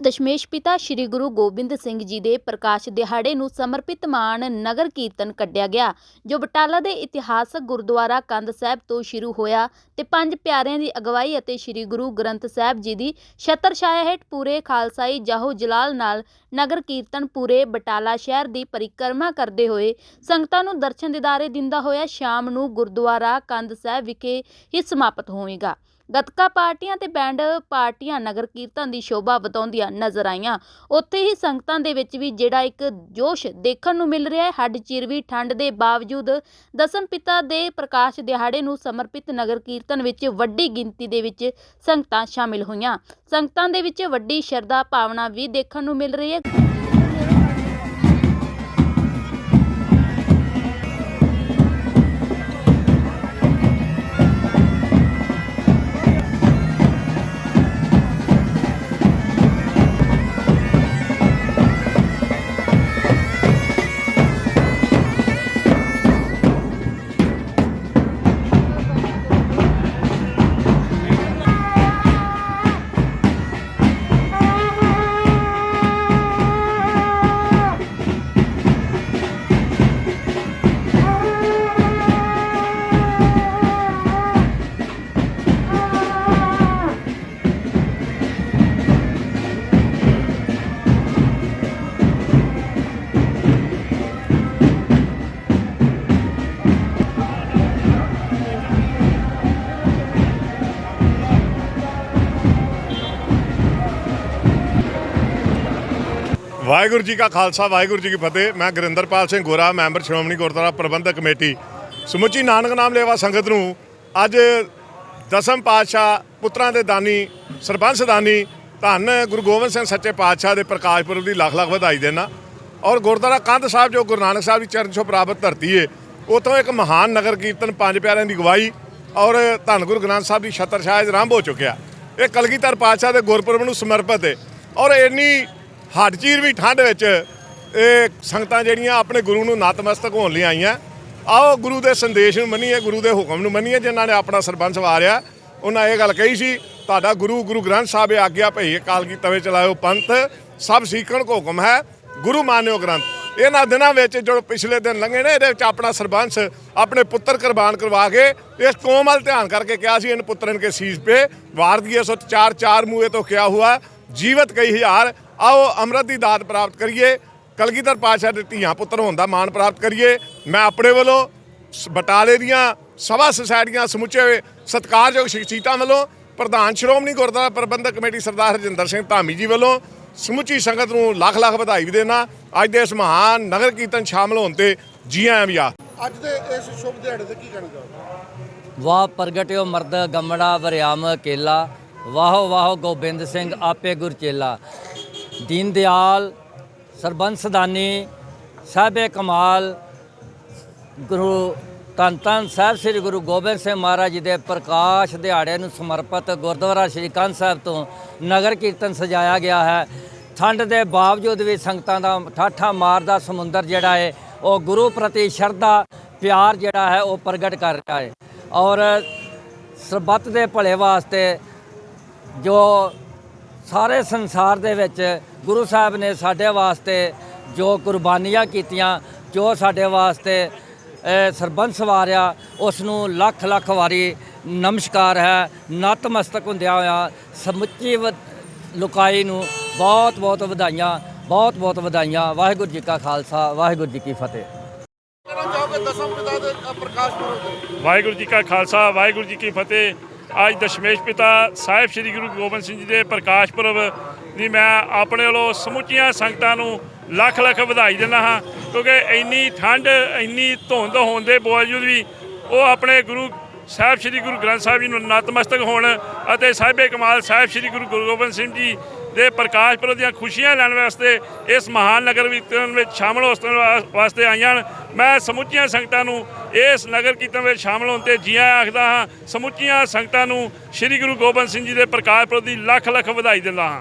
ਦਸ਼ਮੇਸ਼ ਪਿਤਾ ਸ੍ਰੀ ਗੁਰੂ ਗੋਬਿੰਦ ਸਿੰਘ ਜੀ ਦੇ ਪ੍ਰਕਾਸ਼ ਦਿਹਾੜੇ ਨੂੰ ਸਮਰਪਿਤ ਮਾਨ ਨਗਰ ਕੀਰਤਨ ਕੱਢਿਆ ਗਿਆ, ਜੋ ਬਟਾਲਾ ਦੇ ਇਤਿਹਾਸਕ ਗੁਰਦੁਆਰਾ ਕੰਧ ਸਾਹਿਬ ਤੋਂ ਸ਼ੁਰੂ ਹੋਇਆ ਤੇ ਪੰਜ ਪਿਆਰਿਆਂ ਦੀ ਅਗਵਾਈ ਅਤੇ ਸ੍ਰੀ ਗੁਰੂ ਗ੍ਰੰਥ ਸਾਹਿਬ ਜੀ ਦੀ ਛਤਰ ਛਾਇਆ ਹੇਠ ਪੂਰੇ ਖਾਲਸਾਈ ਜਾਹੋ ਜਲਾਲ ਨਾਲ ਨਗਰ ਕੀਰਤਨ ਪੂਰੇ ਬਟਾਲਾ ਸ਼ਹਿਰ ਦੀ ਪਰਿਕਰਮਾ ਕਰਦੇ ਹੋਏ ਸੰਗਤਾਂ ਨੂੰ ਦਰਸ਼ਨ ਦਿਦਾਰੇ ਦਿੰਦਾ ਹੋਇਆ ਸ਼ਾਮ ਨੂੰ ਗੁਰਦੁਆਰਾ ਕੰਧ ਸਾਹਿਬ ਵਿਖੇ ਹੀ ਸਮਾਪਤ ਹੋਵੇਗਾ। ਗੱਤਕਾ ਪਾਰਟੀਆਂ ਤੇ ਬੈਂਡ ਪਾਰਟੀਆਂ ਨਗਰ ਕੀਰਤਨ ਦੀ ਸ਼ੋਭਾ ਵਧਾਉਂਦੀਆਂ ਨਜ਼ਰ ਆਈਆਂ। ਉੱਥੇ ਹੀ ਸੰਗਤਾਂ ਦੇ ਵਿੱਚ ਵੀ ਜਿਹੜਾ ਇੱਕ ਜੋਸ਼ ਦੇਖਣ ਨੂੰ ਮਿਲ ਰਿਹਾ ਹੈ, ਹੱਡ ਚਿਰਵੀ ਠੰਡ ਦੇ ਬਾਵਜੂਦ ਦਸਮ ਪਿਤਾ ਦੇ ਪ੍ਰਕਾਸ਼ ਦਿਹਾੜੇ ਨੂੰ ਸਮਰਪਿਤ ਨਗਰ ਕੀਰਤਨ ਵਿੱਚ ਵੱਡੀ ਗਿਣਤੀ ਦੇ ਵਿੱਚ ਸੰਗਤਾਂ ਸ਼ਾਮਿਲ ਹੋਈਆਂ। ਸੰਗਤਾਂ ਦੇ ਵਿੱਚ ਵੱਡੀ ਸ਼ਰਧਾ ਭਾਵਨਾ ਵੀ ਦੇਖਣ ਨੂੰ ਮਿਲ ਰਹੀ ਹੈ। ਵਾਹਿਗੁਰੂ ਜੀ ਕਾ ਖਾਲਸਾ, ਵਾਹਿਗੁਰੂ ਜੀ ਕੀ ਫਤਿਹ। ਮੈਂ ਗੁਰਿੰਦਰਪਾਲ ਸਿੰਘ ਗੋਰਾ, ਮੈਂਬਰ ਸ਼੍ਰੋਮਣੀ ਗੁਰਦੁਆਰਾ ਪ੍ਰਬੰਧਕ ਕਮੇਟੀ। ਸਮੁੱਚੀ ਨਾਨਕ ਨਾਮ ਲੇਵਾ ਸੰਗਤ ਨੂੰ ਅੱਜ ਦਸਮ ਪਾਤਸ਼ਾਹ ਪੁੱਤਰਾਂ ਦੇ ਦਾਨੀ ਸਰਬੰਸ ਦਾਨੀ, ਧੰਨ ਗੁਰੂ ਗੋਬਿੰਦ ਸਿੰਘ ਸੱਚੇ ਪਾਤਸ਼ਾਹ ਦੇ ਪ੍ਰਕਾਸ਼ ਪੁਰਬ ਦੀ ਲੱਖ ਲੱਖ ਵਧਾਈ ਦੇਣਾ। ਔਰ ਗੁਰਦੁਆਰਾ ਕੰਧ ਸਾਹਿਬ, ਜੋ ਗੁਰੂ ਨਾਨਕ ਸਾਹਿਬ ਦੀ ਚਰਨ ਛੋਹ ਪ੍ਰਾਪਤ ਧਰਤੀ ਏ ਉਤੋਂ ਇੱਕ ਮਹਾਨ ਨਗਰ ਕੀਰਤਨ ਪੰਜ ਪਿਆਰਿਆਂ ਦੀ ਗਵਾਹੀ ਔਰ ਧੰਨ ਗੁਰੂ ਗ੍ਰੰਥ ਸਾਹਿਬ ਦੀ ਛਤਰ ਛਾਇਆ ਆਰੰਭ ਹੋ ਚੁੱਕਿਆ। ਇਹ ਕਲਗੀਧਰ ਪਾਤਸ਼ਾਹ ਦੇ ਗੁਰਪੁਰਬ ਨੂੰ ਸਮਰਪਿਤ ਏ। ਔਰ ਇੰਨੀ ਹੱਡ ਚੀਰ ਵੀ ਠੰਡ ਵਿੱਚ, ਇਹ ਸੰਗਤਾਂ ਜਿਹੜੀਆਂ ਆਪਣੇ ਗੁਰੂ ਨੂੰ ਨਤਮਸਤਕ ਹੋਣ ਲਈ ਆਈਆਂ। ਆਓ ਗੁਰੂ ਦੇ ਸੰਦੇਸ਼ ਨੂੰ ਮੰਨੀਏ, ਗੁਰੂ ਦੇ ਹੁਕਮ ਨੂੰ ਮੰਨੀਏ, ਜਿਨ੍ਹਾਂ ਨੇ ਆਪਣਾ ਸਰਬੰਸ ਵਾਰਿਆ। ਉਹਨਾਂ ਇਹ ਗੱਲ ਕਹੀ ਸੀ, ਤੁਹਾਡਾ ਗੁਰੂ ਗੁਰੂ ਗ੍ਰੰਥ ਸਾਹਿਬ ਆਗਿਆ ਭਈ ਕਾਲ ਕੀ ਤਵੇ ਚਲਾਇਓ ਪੰਥ, ਸਭ ਸਿੱਖਣ ਕੋ ਹੁਕਮ ਹੈ, ਗੁਰੂ ਮਾਨਿਓ ਗ੍ਰੰਥ। ਇਹਨਾਂ ਦਿਨਾਂ ਵਿੱਚ ਜੋ ਪਿਛਲੇ ਦਿਨ ਲੰਘੇ ਨੇ, ਇਹਦੇ ਵਿੱਚ ਆਪਣਾ ਸਰਬੰਸ, ਆਪਣੇ ਪੁੱਤਰ ਕੁਰਬਾਨ ਕਰਵਾ ਕੇ, ਇਸ ਕੌਮ ਵੱਲ ਧਿਆਨ ਕਰਕੇ ਕਿਹਾ ਸੀ ਇਨ ਪੁੱਤਰਨ ਕੇ ਸੀਸ ਪੇ ਵਾਰ ਦੀਏ ਸੋ ਚਾਰ ਚਾਰ ਮੂਏ ਤੋਂ ਕਿਹਾ ਹੁਆ ਜੀਵਤ ਕਈ ਹਜ਼ਾਰ ਆਓ ਅੰਮ੍ਰਿਤ ਦੀ ਦਾਤ ਪ੍ਰਾਪਤ ਕਰੀਏ ਕਲਗੀਧਰ ਪਾਤਸ਼ਾਹ ਦੇ ਧੀਆਂ ਪੁੱਤਰ ਹੋਣ ਦਾ ਮਾਣ ਪ੍ਰਾਪਤ ਕਰੀਏ ਮੈਂ ਆਪਣੇ ਵੱਲੋਂ ਸ- ਬਟਾਲੇ ਦੀਆਂ ਸਭਾ ਸੁਸਾਇਟੀਆਂ ਸਮੁੱਚੇ ਸਤਿਕਾਰਯੋਗ ਸ਼ਖਸੀਅਤਾਂ ਵੱਲੋਂ ਪ੍ਰਧਾਨ ਸ਼੍ਰੋਮਣੀ ਗੁਰਦੁਆਰਾ ਪ੍ਰਬੰਧਕ ਕਮੇਟੀ ਸਰਦਾਰ ਹਰਜਿੰਦਰ ਸਿੰਘ ਧਾਮੀ ਜੀ ਵੱਲੋਂ ਸਮੁੱਚੀ ਸੰਗਤ ਨੂੰ ਲੱਖ ਲੱਖ ਵਧਾਈ ਵੀ ਦੇਣਾ। ਅੱਜ ਦੇ ਇਸ ਮਹਾਨ ਨਗਰ ਕੀਰਤਨ ਸ਼ਾਮਲ ਹੋਣ ਤੇ ਜੀ ਆਇਆਂ ਵੀ ਆ ਅੱਜ ਦੇ ਇਸ ਸ਼ੁਭ ਦਿਹਾੜੇ ਤੇ ਕੀ ਕਹਿਣਾ ਚਾਹੋਗੇ? ਵਾਹ ਪ੍ਰਗਟਿਓ ਮਰਦ ਗਮੜਾ ਵਰਿਆਮ ਕੇਲਾ ਵਾਹੋ ਵਾਹੋ ਗੋਬਿੰਦ ਸਿੰਘ ਆਪੇ ਗੁਰਚੇਲਾ ਦੀਨ ਦਿਆਲ ਸਰਬੰਸ ਦਾਨੀ ਸਾਹਿਬੇ ਕਮਾਲ ਗੁਰੂ ਧੰਨ ਧੰਨ ਸਾਹਿਬ ਸ੍ਰੀ ਗੁਰੂ ਗੋਬਿੰਦ ਸਿੰਘ ਮਹਾਰਾਜ ਜੀ ਦੇ ਪ੍ਰਕਾਸ਼ ਦਿਹਾੜੇ ਨੂੰ ਸਮਰਪਿਤ ਗੁਰਦੁਆਰਾ ਸ੍ਰੀ ਕੰਧ ਸਾਹਿਬ ਤੋਂ ਨਗਰ ਕੀਰਤਨ ਸਜਾਇਆ ਗਿਆ ਹੈ ਠੰਡ ਦੇ ਬਾਵਜੂਦ ਵੀ ਸੰਗਤਾਂ ਦਾ ਠਾਠਾ ਮਾਰਦਾ ਸਮੁੰਦਰ ਜਿਹੜਾ ਹੈ ਉਹ ਗੁਰੂ ਪ੍ਰਤੀ ਸ਼ਰਧਾ ਪਿਆਰ ਜਿਹੜਾ ਹੈ ਉਹ ਪ੍ਰਗਟ ਕਰ ਰਿਹਾ ਹੈ ਔਰ ਸਰਬੱਤ ਦੇ ਭਲੇ ਵਾਸਤੇ ਜੋ ਸਾਰੇ ਸੰਸਾਰ ਦੇ ਵਿੱਚ ਗੁਰੂ ਸਾਹਿਬ ਨੇ ਸਾਡੇ ਵਾਸਤੇ ਜੋ ਕੁਰਬਾਨੀਆਂ ਕੀਤੀਆਂ ਜੋ ਸਾਡੇ ਵਾਸਤੇ ਸਰਬੰਸ ਵਾਰਿਆ ਉਸ ਨੂੰ ਲੱਖ ਲੱਖ ਵਾਰੀ ਨਮਸਕਾਰ ਹੈ। ਨਤਮਸਤਕ ਹੁੰਦਿਆਂ ਹੋਇਆ ਸਮੁੱਚੀ ਲੋਕਾਈ ਨੂੰ ਬਹੁਤ ਬਹੁਤ ਵਧਾਈਆਂ ਬਹੁਤ ਬਹੁਤ ਵਧਾਈਆਂ। ਵਾਹਿਗੁਰੂ ਜੀ ਕਾ ਖਾਲਸਾ ਵਾਹਿਗੁਰੂ ਜੀ ਕੀ ਫਤਿਹ। ਵਾਹਿਗੁਰੂ ਜੀ ਕਾ ਖਾਲਸਾ ਵਾਹਿਗੁਰੂ ਜੀ ਕੀ ਫਤਿਹ। ਅੱਜ ਦਸ਼ਮੇਸ਼ ਪਿਤਾ ਸਾਹਿਬ ਸ੍ਰੀ ਗੁਰੂ ਗੋਬਿੰਦ ਸਿੰਘ ਜੀ ਦੇ ਪ੍ਰਕਾਸ਼ ਪੁਰਬ ਦੀ ਮੈਂ ਆਪਣੇ ਵੱਲੋਂ ਸਮੁੱਚੀਆਂ ਸੰਗਤਾਂ ਨੂੰ ਲੱਖ ਲੱਖ ਵਧਾਈ ਦਿੰਦਾ ਹਾਂ, ਕਿਉਂਕਿ ਇੰਨੀ ਠੰਡ, ਇੰਨੀ ਧੁੰਦ ਹੋਣ ਦੇ ਬਾਵਜੂਦ ਵੀ ਉਹ ਆਪਣੇ ਗੁਰੂ ਸਾਹਿਬ ਸ੍ਰੀ ਗੁਰੂ ਗ੍ਰੰਥ ਸਾਹਿਬ ਜੀ ਨੂੰ ਨਤਮਸਤਕ ਹੋਣ ਅਤੇ ਸਾਹਿਬੇ ਕਮਾਲ ਸਾਹਿਬ ਸ੍ਰੀ ਗੁਰੂ ਗੁਰੂ ਗੋਬਿੰਦ ਸਿੰਘ ਜੀ ਦੇ ਪ੍ਰਕਾਸ਼ ਪੁਰਬ ਦੀਆਂ ਖੁਸ਼ੀਆਂ ਲੈਣ ਵਾਸਤੇ ਇਸ ਮਹਾਨ ਨਗਰ ਕੀਰਤਨ ਵਿੱਚ ਸ਼ਾਮਲ ਹੋਣ ਵਾਸਤੇ ਆਈਆਂ ਹਨ। ਮੈਂ ਸਮੁੱਚੀਆਂ ਸੰਗਤਾਂ ਨੂੰ ਇਸ ਨਗਰ ਕੀਰਤਨ ਵਿੱਚ ਸ਼ਾਮਲ ਹੋਣ ਤੇ ਜੀਆਂ ਆਖਦਾ ਹਾਂ, ਸਮੁੱਚੀਆਂ ਸੰਗਤਾਂ ਨੂੰ ਸ੍ਰੀ ਗੁਰੂ ਗੋਬਿੰਦ ਸਿੰਘ ਜੀ ਦੇ ਪ੍ਰਕਾਸ਼ ਪੁਰਬ ਦੀ ਲੱਖ ਲੱਖ ਵਧਾਈ ਦਿੰਦਾ ਹਾਂ।